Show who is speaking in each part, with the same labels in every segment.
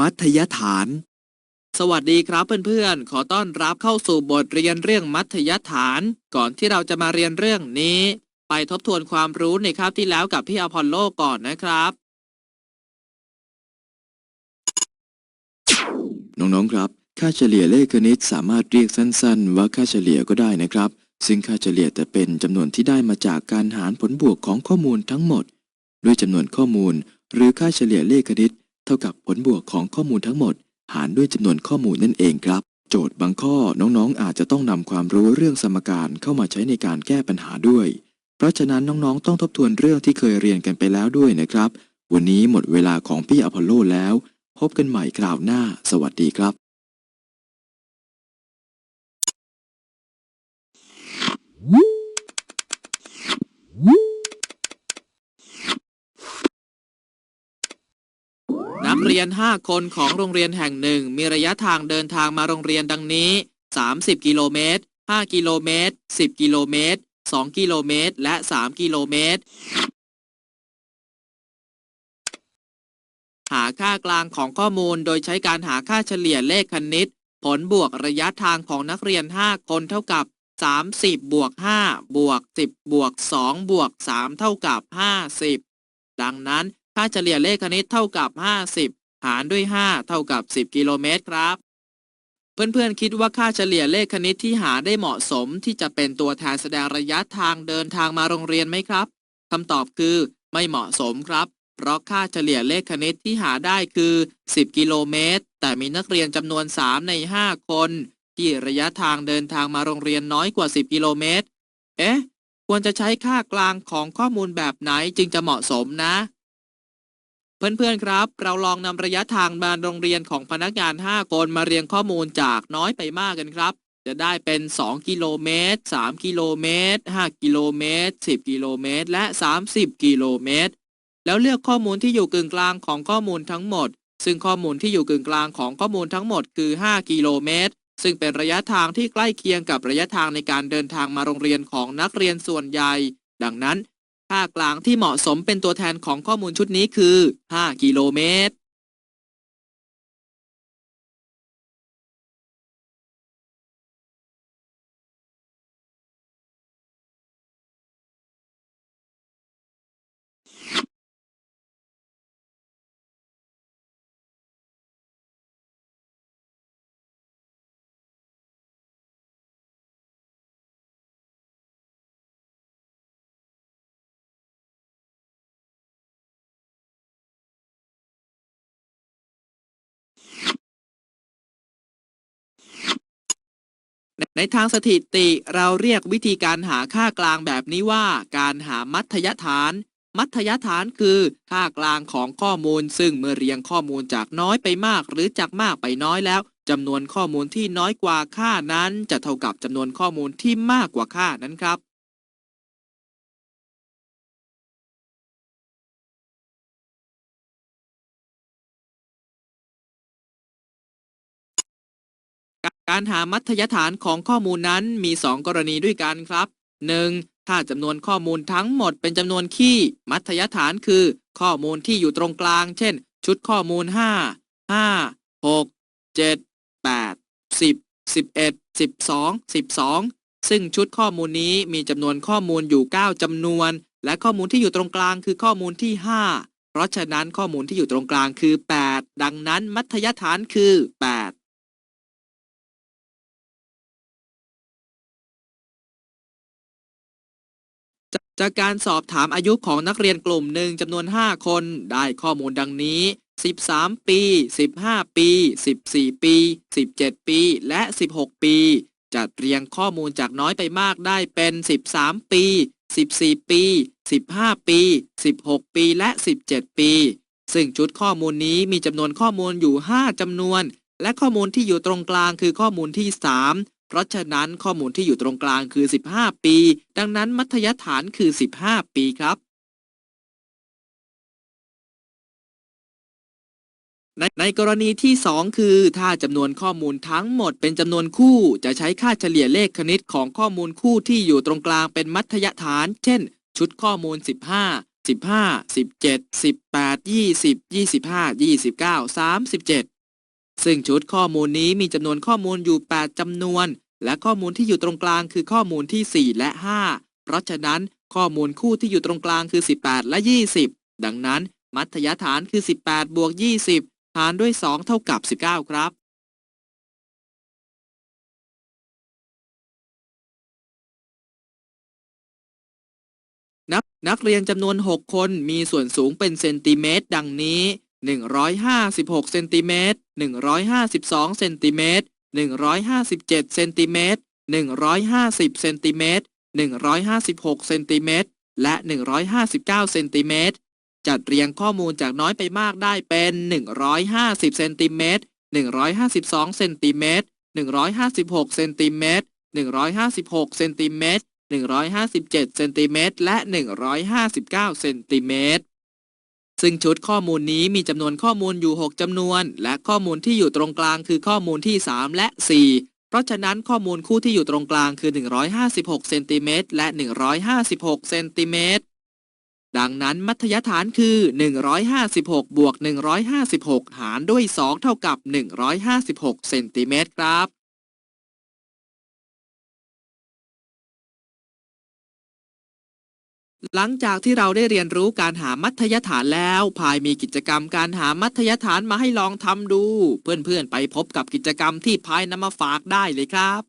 Speaker 1: มัธยฐาน
Speaker 2: สวัสดีครับเพื่อนๆ ขอต้อนรับเข้าสู่บทเรียนเรื่องมัธยฐาน ก่อนที่เราจะมาเรียนเรื่องนี้ ไปทบทวนความรู้ในคาบที่แล้วกับพี่อพอลโลก่อนนะครับ
Speaker 1: น้องๆครับค่าเฉลี่ยเลขคณิตสามารถเรียกสั้น ๆ ว่าค่าเฉลี่ยก็ได้นะครับ ซึ่งค่าเฉลี่ยจะเป็นจำนวนที่ได้มาจากการหารผลบวกของข้อมูลทั้งหมด ด้วยจำนวนข้อมูล หรือค่าเฉลี่ยเลขคณิต เท่ากับผลบวกของข้อมูลทั้งหมด หารด้วยจำนวนข้อมูลนั่นเองครับ โจทย์บางข้อน้องๆ อาจจะต้องนำความรู้เรื่องสมการเข้ามาใช้ในการแก้ปัญหาด้วย เพราะฉะนั้นน้องๆ ต้องทบทวนเรื่องที่เคยเรียนกันไปแล้วด้วยนะครับ วันนี้หมดเวลาของพี่อพอลโลแล้ว พบกันใหม่คราวหน้า สวัสดีครับ
Speaker 2: นัก เรียน 5 คนของโรงเรียนแห่งหนึ่ง มีระยะทางเดินทางมาโรงเรียนดังนี้ 30 กิโลเมตร 5 กิโลเมตร 10 กิโลเมตร 2 กิโลเมตร และ 3 กิโลเมตร หาค่ากลางของข้อมูลโดยใช้การหาค่าเฉลี่ยเลขคณิต ผลบวกระยะทางของนักเรียน 5 คนเท่ากับ 30 บวก 5 บวก 10 บวก 2 บวก 3 เท่ากับ 50 ดังนั้น ค่าเฉลี่ยเลขคณิตเท่ากับ 50 หารด้วย 5 เท่ากับ 10 กิโลเมตรครับ เพื่อนๆคิดว่าค่าเฉลี่ยเลขคณิตที่หาได้เหมาะสมที่จะเป็นตัวแทนแสดงระยะทางเดินทางมาโรงเรียนไหมครับคำตอบคือไม่เหมาะสมครับ เพราะค่าเฉลี่ยเลขคณิตที่หาได้คือ 10 กิโลเมตร แต่มีนักเรียนจำนวน 3 ใน 5 คน ที่ระยะทางเดินทางมาโรงเรียนน้อยกว่า 10 กิโลเมตร เอ๊ะ ควรจะใช้ค่ากลางของข้อมูลแบบไหนจึงจะเหมาะสมนะ เพื่อนๆครับ เราลองนำระยะทางมาโรงเรียนของพนักงาน 5 คนมาเรียงข้อมูลจากน้อยไปมากกันครับ จะได้เป็น 2 กิโลเมตร 3 กิโลเมตร 5 กิโลเมตร 10 กิโลเมตร และ 30 กิโลเมตร แล้วเลือกข้อมูลที่อยู่กึ่งกลางของข้อมูลทั้งหมด ซึ่งข้อมูลที่อยู่กึ่งกลางของข้อมูลทั้งหมดคือ 5 กิโลเมตร ซึ่งเป็นระยะทางที่ใกล้เคียงกับระยะทางในการเดินทางมาโรงเรียนของนักเรียนส่วนใหญ่ ดังนั้น ค่ากลางที่เหมาะสมเป็นตัวแทนของข้อมูลชุดนี้คือ 5 กิโลเมตร ในทางสถิติเราเรียกวิธีการหาค่ากลางแบบนี้ว่า การหามัธยฐาน มัธยฐานคือค่ากลางของข้อมูล ซึ่งเมื่อเรียงข้อมูลจากน้อยไปมาก หรือจากมากไปน้อยแล้วจำนวนข้อมูลที่น้อยกว่าค่านั้น จะเท่ากับจำนวนข้อมูลที่มากกว่าค่านั้นครับ การหามัธยฐานของข้อมูลนั้นมี 2 กรณีด้วยกันครับ 1. ถ้าจำนวนข้อมูลทั้งหมดเป็นจำนวนคี่ มัธยฐานคือ ข้อมูลที่อยู่ตรงกลาง เช่น ชุดข้อมูล 5 5 6 7 8 10 11 12 12 ซึ่งชุดข้อมูลนี้มีจำนวนข้อมูลอยู่ 9จำนวน และข้อมูลที่อยู่ตรงกลางคือข้อมูลที่ 5 เพราะฉะนั้นข้อมูลที่อยู่ตรงกลางคือ 8 ดังนั้นมัธยฐานคือ 8 จากกการสอบถามอายุของนักเรียนกลุ่มหนึ่งจำนวน 5 คน ได้ข้อมูลดังนี้ 13 ปี 15 ปี 14 ปี 17 ปี และ 16 ปี จัดเรียงข้อมูลจากน้อยไปมากได้เป็น 13 ปี 14 ปี 15 ปี 16 ปี และ 17 ปี ซึ่งชุดข้อมูลนี้มีจำนวนข้อมูลอยู่ 5จำนวน และข้อมูลที่อยู่ตรงกลางคือข้อมูลที่ 3 เพราะฉะนั้นข้อมูลที่อยู่ตรงกลางคือ 15 ปี ดังนั้นมัธยฐานคือ 15 ปีครับ ในในกรณีที่ 2 คือ ถ้าจำนวนข้อมูลทั้งหมดเป็นจำนวนคู่ จะใช้ค่าเฉลี่ยเลขคณิตของข้อมูลคู่ที่อยู่ตรงกลางเป็นมัธยฐาน เช่น ชุดข้อมูล 15 15 17 18 20 25 29 37 ซึ่งชุดข้อมูลนี้มีจำนวนข้อมูลอยู่ 8จำนวน และข้อมูลที่อยู่ตรงกลางคือข้อมูลที่ 4 และ 5 เพราะฉะนั้นข้อมูลคู่ที่อยู่ตรงกลางคือ 18 และ 20 ดังนั้น มัธยฐานคือ 18 บวก 20 หารด้วย 2 เท่ากับ 19 ครับ นักนักเรียนจำนวน 6 คนมีส่วนสูงเป็นเซนติเมตร ดังนี้ 156เซนติเมตร152เซนติเมตร157เซนติเมตร150เซนติเมตร156เซนติเมตรและ 159เซนติเมตรจัดเรียงข้อมูลจากน้อยไปมากได้เป็น 150เซนติเมตร152เซนติเมตร156เซนติเมตร156เซนติเมตร157เซนติเมตรและ 159เซนติเมตร ซึ่งชุดข้อมูลนี้มีจำนวนข้อมูลอยู่ 6จำนวน และข้อมูลที่อยู่ตรงกลางคือข้อมูลที่ 3 และ 4 เพราะฉะนั้นข้อมูลคู่ที่อยู่ตรงกลางคือ 156เซนติเมตรและ 156เซนติเมตรดังนั้นมัธยฐานคือ 156 บวก 156 หารด้วย 2 เท่ากับ 156 เซนติเมตรครับ หลังจากที่เราได้เรียนรู้การหามัธยฐานแล้ว พายมีกิจกรรมการหามัธยฐานมาให้ลองทำดู เพื่อนๆไปพบกับกิจกรรมที่พายนำมาฝากได้เลยครับ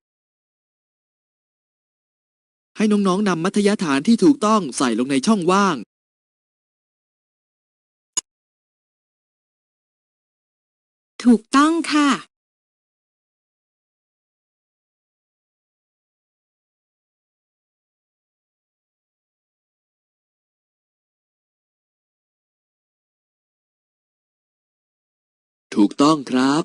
Speaker 2: ให้น้องๆนำมัธยฐานที่ถูกต้องใส่ลงในช่องว่าง
Speaker 3: ถูกต้องค่ะ
Speaker 1: ถูกต้องครับ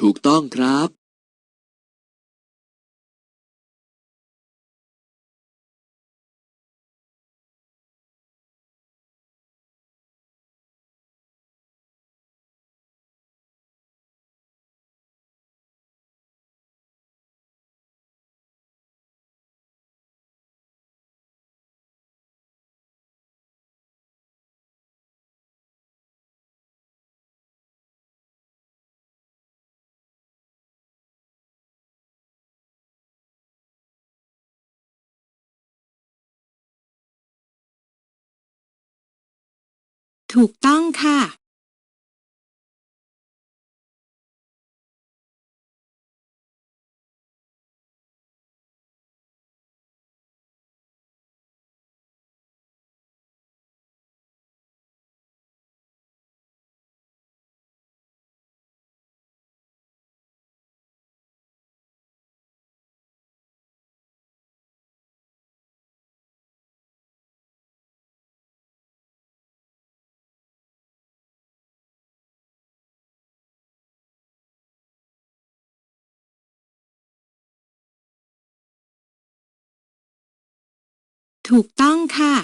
Speaker 1: ถูกต้องครับ
Speaker 3: ถูกต้องค่ะ ถูกต้องค่ะ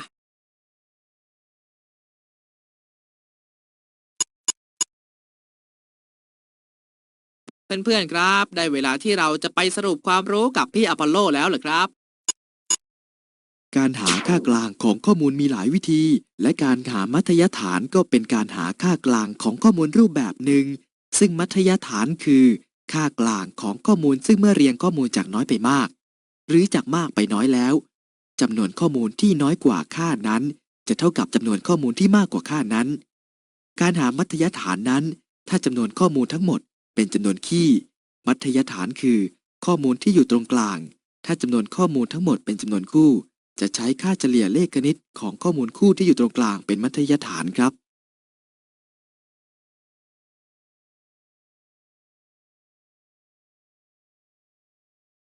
Speaker 2: เพื่อนๆครับ ได้เวลาที่เราจะไปสรุปความรู้กับพี่อพอลโลแล้วเหรอครับ
Speaker 1: การหาค่ากลางของข้อมูลมีหลายวิธี และการหามัธยฐานก็เป็นการหาค่ากลางของข้อมูลรูปแบบหนึ่ง ซึ่งมัธยฐานคือ ค่ากลางของข้อมูลซึ่งเมื่อเรียงข้อมูลจากน้อยไปมาก หรือจากมากไปน้อยแล้ว จำนวนข้อมูลที่น้อยกว่าค่านั้น จะเท่ากับจำนวนข้อมูลที่มากกว่าค่านั้น การหามัธยฐานนั้น ถ้าจำนวนข้อมูลทั้งหมด เป็นจำนวนคี่ มัธยฐานคือ ข้อมูลที่อยู่ตรงกลาง ถ้าจำนวนข้อมูลทั้งหมดเป็นจำนวนคู่ จะใช้ค่าเฉลี่ยเลขคณิตของข้อมูลคู่ที่อยู่ตรงกลางเป็นมัธยฐานครับ